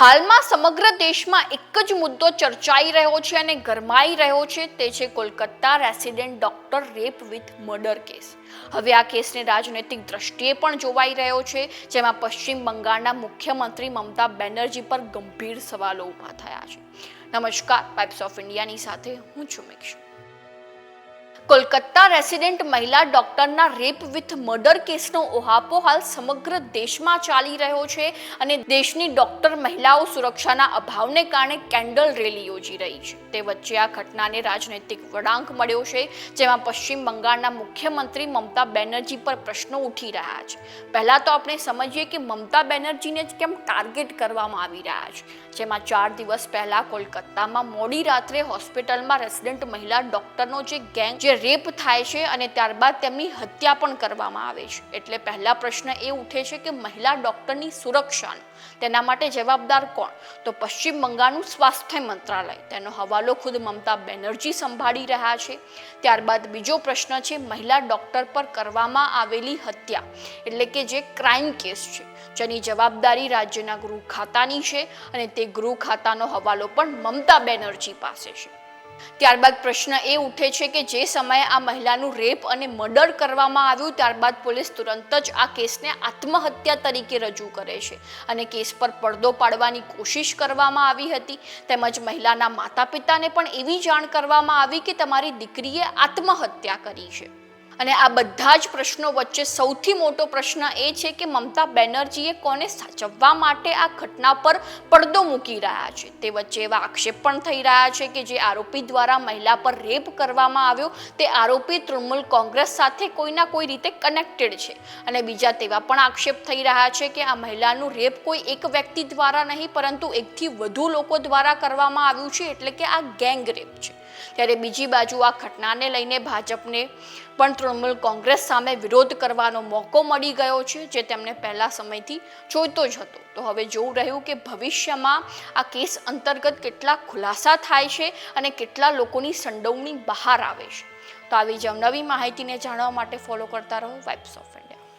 હાલમાં સમગ્ર દેશમાં એક જ મુદ્દો ચર્ચાઈ રહ્યો છે અને ગરમાઈ રહ્યો છે, તે છે Kolkata resident doctor rape with murder case. હવે આ કેસને રાજનૈતિક દ્રષ્ટિએ પણ જોવાઈ રહ્યો છે, જેમાં પશ્ચિમ બંગાળના મુખ્યમંત્રી મમતા બેનર્જી પર ગંભીર સવાલો ઊભા થયા છે. નમસ્કાર પાઇપ્સ ઓફ ઇન્ડિયાની સાથે હું છું મિક્ષુ. કોલકાતા રેસિડેન્ટ મહિલા ડોક્ટરના રેપ વિથ મર્ડર કેસનો ઓહાપો હાલ સમગ્ર દેશમાં ચાલી રહ્યો છે અને દેશની ડોક્ટર મહિલાઓ સુરક્ષાના અભાવને કારણે કેન્ડલ રેલી યોજી રહી છે. તે વચ્ચે આ ઘટનાને રાજનૈતિક વળાંક મળ્યો છે, જેમાં પશ્ચિમ બંગાળના મુખ્યમંત્રી મમતા બેનર્જી પર પ્રશ્નો ઉઠી રહ્યા છે. પહેલાં તો આપણે સમજીએ કે મમતા બેનર્જીને જ કેમ ટાર્ગેટ કરવામાં આવી રહ્યા છે, જેમાં ચાર દિવસ પહેલાં કોલકાતામાં મોડી રાત્રે હોસ્પિટલમાં રેસિડેન્ટ મહિલા ડોક્ટરનો જે ગેંગ, જે રેપ થાય છે અને ત્યારબાદ તેમની હત્યા પણ કરવામાં આવે છે. એટલે પહેલા પ્રશ્ન એ ઉઠે છે કે મહિલા ડૉક્ટરની સુરક્ષાનો તેના માટે જવાબદાર કોણ? તો પશ્ચિમ બંગાળનું સ્વાસ્થ્ય મંત્રાલય. તેનો હવાલો ખુદ મમતા બેનર્જી સંભાળી રહ્યા છે. ત્યારબાદ બીજો પ્રશ્ન છે, મહિલા ડૉક્ટર પર કરવામાં આવેલી હત્યા એટલે કે જે ક્રાઇમ કેસ છે. જેની જવાબદારી રાજ્યના ગૃહ ખાતાની છે અને તે ગૃહ ખાતાનો હવાલો પણ મમતા બેનર્જી પાસે છે. ત્યારબાદ પ્રશ્ન એ ઉઠે છે કે જે સમયે આ મહિલાનું રેપ અને મર્ડર કરવામાં આવ્યું, ત્યારબાદ પોલીસ તુરંત જ આ કેસને આત્મહત્યા તરીકે રજૂ કરે છે અને કેસ પર પડદો પાડવાની કોશિશ કરવામાં આવી હતી. તેમજ મહિલાના માતા પિતાને પણ એવી જાણ કરવામાં આવી કે તમારી દીકરીએ આત્મહત્યા કરી છે. અને આ બધા જ પ્રશ્નો વચ્ચે સૌથી મોટો પ્રશ્ન એ છે કે મમતા બેનર્જીએ કોને સાચવવા માટે આ ઘટના પર પડદો મૂકી રહ્યા છે? તે વચ્ચે એવા આક્ષેપ પણ થઈ રહ્યા છે કે જે આરોપી દ્વારા મહિલા પર રેપ કરવામાં આવ્યો. તે આરોપી તૃણમૂલ કોંગ્રેસ સાથે કોઈના કોઈ રીતે કનેક્ટેડ છે. અને બીજા તેવા પણ આક્ષેપ થઈ રહ્યા છે કે આ મહિલાનું રેપ કોઈ એક વ્યક્તિ દ્વારા નહીં, પરંતુ એકથી વધુ લોકો દ્વારા કરવામાં આવ્યું છે, એટલે કે આ ગેંગ રેપ છે. ત્યારે બીજી બાજુ આ ઘટનાને લઈને ભાજપને પણ તૃણમૂલ કોંગ્રેસ સામે વિરોધ કરવાનો મોકો મળી ગયો છે, જે તેમને પહેલા સમયથી જોઈતો જ હતો. તો હવે જોવું રહ્યું કે ભવિષ્યમાં આ કેસ અંતર્ગત કેટલા ખુલાસા થાય છે અને કેટલા લોકોની સંડોવણી બહાર આવે છે. તો આવી જ નવી માહિતીને જાણવા માટે ફોલો કરતા રહો વાઇબ્સ ઓફ ઇન્ડિયા